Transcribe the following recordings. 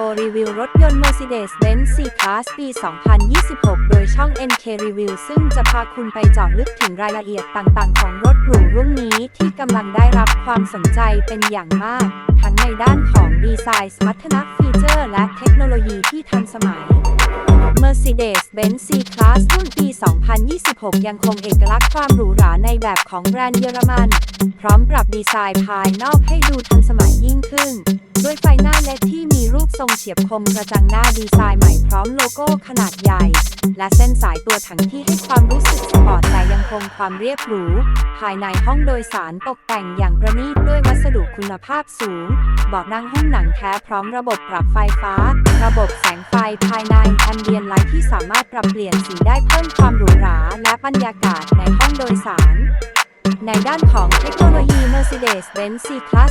โอรีวิวรถยนต์ Mercedes-Benz C-Class ปี 2026 โดยช่อง NK Review ซึ่งจะพาคุณไปเจาะลึกถึงรายละเอียดต่างๆ ของรถหรูรุ่นนี้ที่กำลังได้รับความสนใจเป็นอย่างมาก ทั้งในด้านของดีไซน์สมรรถนะฟีเจอร์ และเทคโนโลยีที่ทันสมัย Mercedes-Benz C-Class รุ่นปี 2026 ยังคงเอกลักษณ์ความหรูหราในแบบของแบรนด์เยอรมัน พร้อมปรับดีไซน์ภายนอกให้ดูทันสมัยยิ่งขึ้น ด้วยไฟหน้าเลดที่มีรูปทรงเฉียบคมกระจังหน้าดีไซน์ใหม่พร้อมโลโก้ขนาดใหญ่ และเส้นสายตัวถังที่ให้ความรู้สึกสปอร์ตแต่ยังคงความเรียบหรู ภายในห้องโดยสารตกแต่งอย่างประณีตด้วยวัสดุคุณภาพสูงเบาะนั่งหุ้มหนังแท้พร้อมระบบปรับไฟฟ้า ระบบแสงไฟภาย สามารถปรับเปลี่ยนสีได้เพิ่มความหรูหราและบรรยากาศในห้องโดยสาร ในด้านของเทคโนโลยี Mercedes-Benz C-Class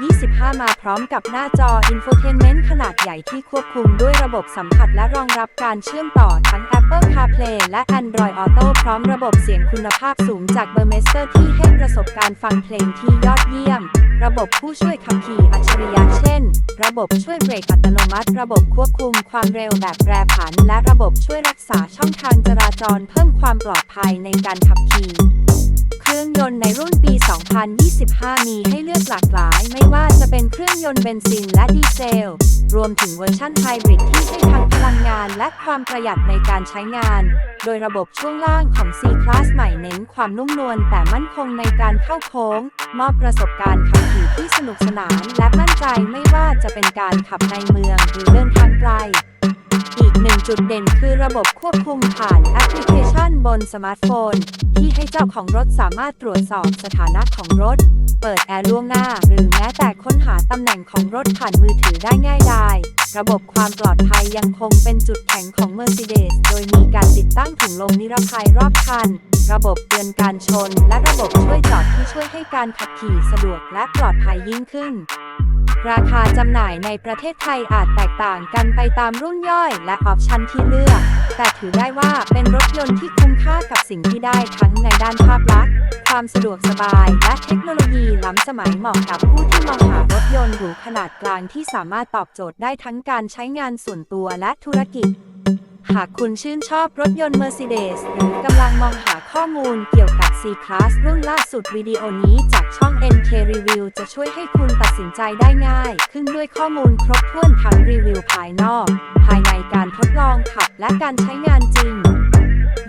2025 มาพร้อมกับหน้าจอ Infotainment ขนาดใหญ่ที่ควบคุมด้วยระบบสัมผัสและรองรับการเชื่อมต่อทั้ง Apple CarPlay และ Android Auto พร้อมระบบเสียงคุณภาพสูงจาก Burmester ที่ให้ประสบการณ์ฟังเพลงที่ยอดเยี่ยม ระบบผู้ช่วยขับขี่อัจฉริยะเช่น ระบบช่วยเบรกอัตโนมัติ ระบบควบคุมความเร็วแบบแปรผัน และระบบช่วยรักษาช่องทางจราจรเพิ่มความปลอดภัยในการขับขี่ รื่องยนต์ในรุ่นปี 2025 มีให้เลือกหลากหลาย ไม่ว่าจะเป็นเครื่องยนต์เบนซินและดีเซล รวมถึงเวอร์ชั่นไฮบริดที่ให้ทั้งพลังงานและความประหยัดในการใช้งาน โดยระบบช่วงล่างของ C-Class ใหม่เน้นความนุ่มนวลแต่มั่นคงในการเข้าโค้ง มอบประสบการณ์ขับขี่ที่สนุกสนาน และมั่นใจไม่ว่าจะเป็นการขับในเมืองหรือเดินทางไกล จุดเด่นคือระบบควบคุมผ่านแอปพลิเคชันบนสมาร์ทโฟน ที่ให้เจ้าของรถสามารถตรวจสอบสถานะของรถ เปิดแอร์ล่วงหน้า หรือแม้แต่ค้นหาตำแหน่งของรถผ่านมือถือได้ง่ายดายระบบความปลอดภัยยังคงเป็นจุดแข็งของ Mercedes โดยมีการติดตั้งถุงลมนิรภัยรอบคัน ระบบเตือนการชน และระบบช่วยจอดที่ช่วยให้การขับขี่สะดวกและปลอดภัยยิ่งขึ้น ราคาจำหน่ายในประเทศไทยอาจแตกต่างกันไปตามรุ่นย่อยและออปชันที่เลือก แต่ถือได้ว่าเป็นรถยนต์ที่คุ้มค่ากับสิ่งที่ได้ทั้งในด้านภาพลักษณ์ ความสะดวกสบาย และเทคโนโลยีล้ำสมัยเหมาะกับผู้ที่มองหารถยนต์หรูขนาดกลางที่สามารถตอบโจทย์ได้ทั้งการใช้งานส่วนตัวและธุรกิจ หากคุณชื่นชอบรถยนต์ Mercedes หรือกำลังมองหาข้อมูลเกี่ยวกับ C-Class รุ่นล่าสุดวิดีโอนี้จากช่อง NK Review จะช่วยให้คุณตัดสินใจได้ง่าย ขึ้นด้วยข้อมูลครบถ้วนทั้งรีวิวภายนอก ภายในการทดลองขับและการใช้งานจริง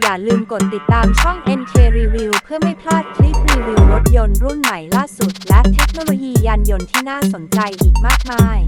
อย่าลืมกดติดตามช่อง NK Review เพื่อไม่พลาดคลิปรีวิวรถยนต์รุ่นใหม่ล่าสุด และเทคโนโลยียานยนต์ที่น่าสนใจอีกมากมาย